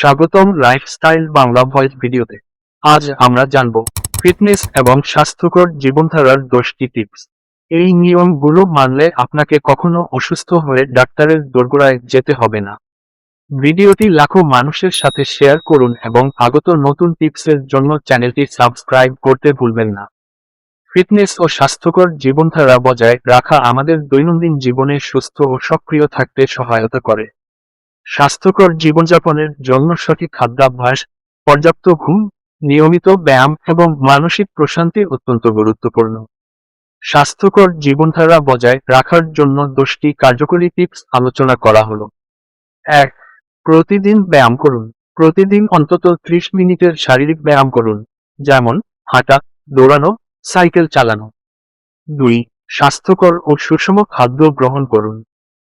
স্বাগতম lifestyle Bangla voice ভিডিওতে। আজ আমরা জানব ফিটনেস এবং স্বাস্থ্যকর জীবনধারার দশটি টিপস এই নিয়মগুলো মানলে আপনাকে কখনো অসুস্থ হয়ে ডাক্তারের দোরগোড়ায় যেতে হবে না। ভিডিওটি লাখো মানুষের সাথে শেয়ার করুন এবং আগত নতুন টিপসের জন্য চ্যানেলটি সাবস্ক্রাইব করতে ভুলবেন না। ফিটনেস ও স্বাস্থ্যকর জীবনধারা বজায় রাখা আমাদের দৈনন্দিন জীবনে সুস্থ ও সক্রিয় থাকতে সহায়তা করে। স্বাস্থ্যকর জীবনযাপনের জন্য সঠিক খাদ্যাভ্যাস, পর্যাপ্ত ঘুম, নিয়মিত ব্যায়াম এবং মানসিক প্রশান্তি অত্যন্ত গুরুত্বপূর্ণ। স্বাস্থ্যকর জীবনধারা বজায় রাখার জন্য দশটি কার্যকরী টিপস আলোচনা করা হলো। এক, প্রতিদিন ব্যায়াম করুন। প্রতিদিন অন্তত ত্রিশ মিনিটের শারীরিক ব্যায়াম করুন, যেমন হাঁটা, দৌড়ানো, সাইকেল চালানো। দুই, স্বাস্থ্যকর ও সুষম খাদ্য গ্রহণ করুন।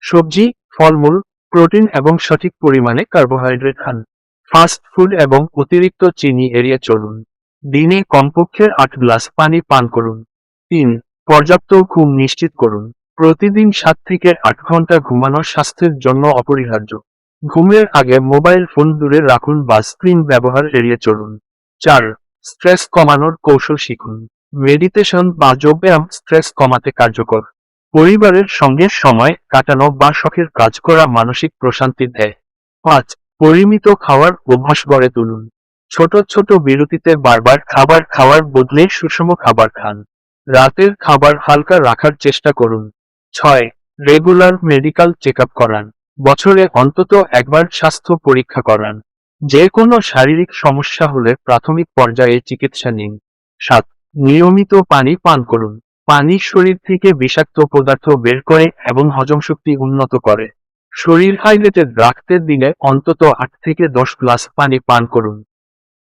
সবজি, ফলমূল প্রোটিন এবং সঠিক পরিমাণে কার্বোহাইড্রেট খান। ফাস্ট ফুড এবং অতিরিক্ত চিনি এড়িয়ে চলুন। দিনে কমপক্ষে আট গ্লাস পানি পান করুন। তিন, পর্যাপ্ত ঘুম নিশ্চিত করুন। প্রতিদিন সাত থেকে আট ঘণ্টা ঘুমানো স্বাস্থ্যের জন্য অপরিহার্য। ঘুমের আগে মোবাইল ফোন দূরে রাখুন বা স্ক্রিন ব্যবহার এড়িয়ে চলুন। চার, স্ট্রেস কমানোর কৌশল শিখুন। মেডিটেশন বা যোগব্যায়াম স্ট্রেস কমাতে কার্যকর। পরিবারের সঙ্গে সময় কাটানো বা শখের কাজ করা মানসিক প্রশান্তি দেয় পাঁচ, পরিমিত খাওয়ার অভ্যাস গড়ে তুলুন। ছোট ছোট বিরতিতে বারবার খাবার খাওয়ার বদলে সুষম খাবার খান। রাতের খাবার হালকা রাখার চেষ্টা করুন। ছয়, রেগুলার মেডিকেল চেক আপ করান। বছরে অন্তত একবার স্বাস্থ্য পরীক্ষা করান। যে কোনো শারীরিক সমস্যা হলে প্রাথমিক পর্যায়ে চিকিৎসা নিন। সাত, নিয়মিত পানি পান করুন। পানি শরীর থেকে বিষাক্ত পদার্থ বের করে এবং হজম শক্তি উন্নত করে। শরীর হাইড্রেটেড রাখতে দিনে অন্তত আট থেকে দশ গ্লাস পানি পান করুন।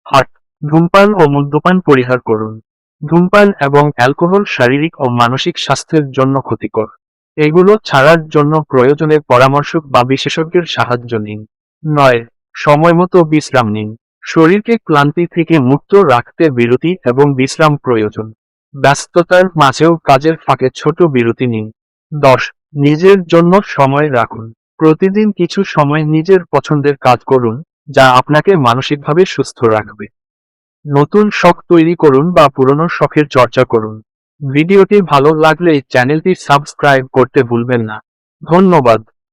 আট ধূমপান ও মদ্যপান পরিহার করুন। ধূমপান এবং অ্যালকোহল শারীরিক ও মানসিক স্বাস্থ্যের জন্য ক্ষতিকর। এগুলো ছাড়ার জন্য প্রয়োজনে পরামর্শক বা বিশেষজ্ঞের সাহায্য নিন। নয়, সময় মতো বিশ্রাম নিন। শরীরকে ক্লান্তি থেকে মুক্ত রাখতে বিরতি এবং বিশ্রাম প্রয়োজন। ব্যস্ততার মাঝেও কাজের ফাঁকে ছোট বিরতি নিন। দশ, নিজের জন্য সময় রাখুন। প্রতিদিন কিছু সময় নিজের পছন্দের কাজ করুন, যা আপনাকে মানসিকভাবে সুস্থ রাখবে। নতুন শখ তৈরি করুন বা পুরনো শখের চর্চা করুন। ভিডিওটি ভালো লাগলে চ্যানেলটি সাবস্ক্রাইব করতে ভুলবেন না। ধন্যবাদ।